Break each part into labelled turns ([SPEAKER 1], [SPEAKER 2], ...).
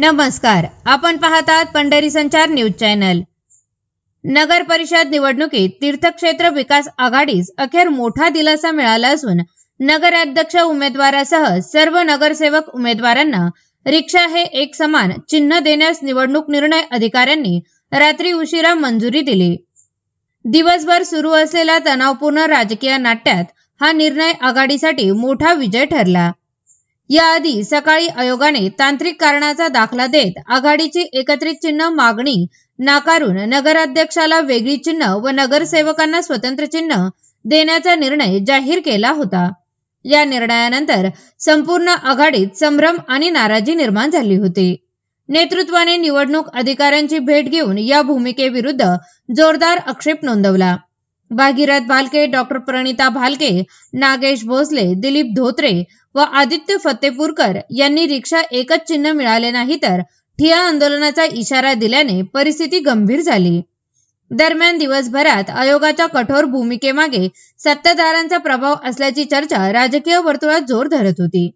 [SPEAKER 1] नमस्कार. आपण पाहतात पंढरी संचार न्यूज चॅनल. नगर परिषद निवडणुकीत तीर्थक्षेत्र विकास आघाडीस अखेर मोठा दिलासा मिळाला असून नगराध्यक्ष उमेदवारासह सर्व नगरसेवक उमेदवारांना रिक्षा हे एक समान चिन्ह देण्यास निवडणूक निर्णय अधिकाऱ्यांनी रात्री उशिरा मंजुरी दिली. दिवसभर सुरू असलेल्या तणावपूर्ण राजकीय नाट्यात हा निर्णय आघाडीसाठी मोठा विजय ठरला. याआधी सकाळी आयोगाने तांत्रिक कारणाचा दाखला देत आघाडीची एकत्रित चिन्ह मागणी नाकारून नगराध्यक्षाला वेगळी चिन्ह व नगरसेवकांना स्वतंत्र चिन्ह देण्याचा निर्णय जाहीर केला होता. या निर्णयानंतर संपूर्ण आघाडीत संभ्रम आणि नाराजी निर्माण झाली होती. नेतृत्वाने निवडणूक अधिकाऱ्यांची भेट घेऊन या भूमिकेविरुद्ध जोरदार आक्षेप नोंदवला. भागीरथ भालके डॉक्टर प्रणिता भालके नागेश भोसले दिलीप धोत्रे व आदित्य फतेपूरकर यांनी रिक्षा एकच चिन्ह मिळाले नाही तर ठिया आंदोलनाचा इशारा दिल्याने परिस्थिती गंभीर झाली. दरम्यान दिवसभरात आयोगाच्या कठोर भूमिकेमागे सत्ताधारांचा प्रभाव असल्याची चर्चा राजकीय वर्तुळात जोर धरत होती.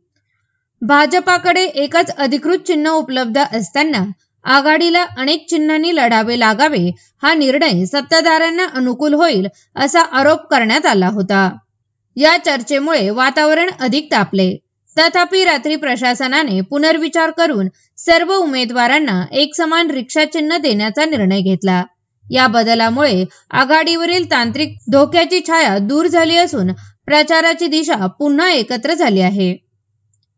[SPEAKER 1] भाजपाकडे एकच अधिकृत चिन्ह उपलब्ध असताना आघाडीला अनेक चिन्हांनी लढावे लागावे हा निर्णय सत्ताधाऱ्यांना अनुकूल होईल असा आरोप करण्यात आला होता. या चर्चेमुळे वातावरण अधिक तापले. तथापि रात्री प्रशासनाने पुनर्विचार करून सर्व उमेदवारांना एक समान रिक्षा चिन्ह देण्याचा निर्णय घेतला. या बदलामुळे आघाडीवरील तांत्रिक धोक्याची छाया दूर झाली असून प्रचाराची दिशा पुन्हा एकत्र झाली आहे.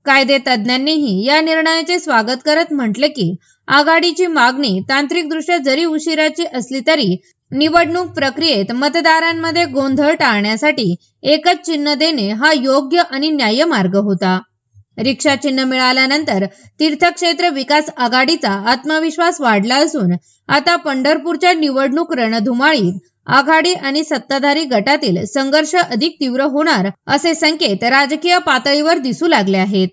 [SPEAKER 1] कायदे तज्ज्ञांनीही या निर्णयाचे स्वागत करत म्हटले की आघाडीची मागणी तांत्रिकदृष्ट्या जरी उशिराची असली तरी निवडणूक प्रक्रियेत मतदारांमध्ये गोंधळ टाळण्यासाठी एकच चिन्ह देणे हा योग्य आणि न्याय्य मार्ग होता. रिक्षा चिन्ह मिळाल्यानंतर तीर्थक्षेत्र विकास आघाडीचा आत्मविश्वास वाढला असून आता पंढरपूरच्या निवडणूक रणधुमाळीत आघाडी आणि सत्ताधारी गटातील संघर्ष अधिक तीव्र होणार असे संकेत राजकीय पातळीवर दिसू लागले आहेत.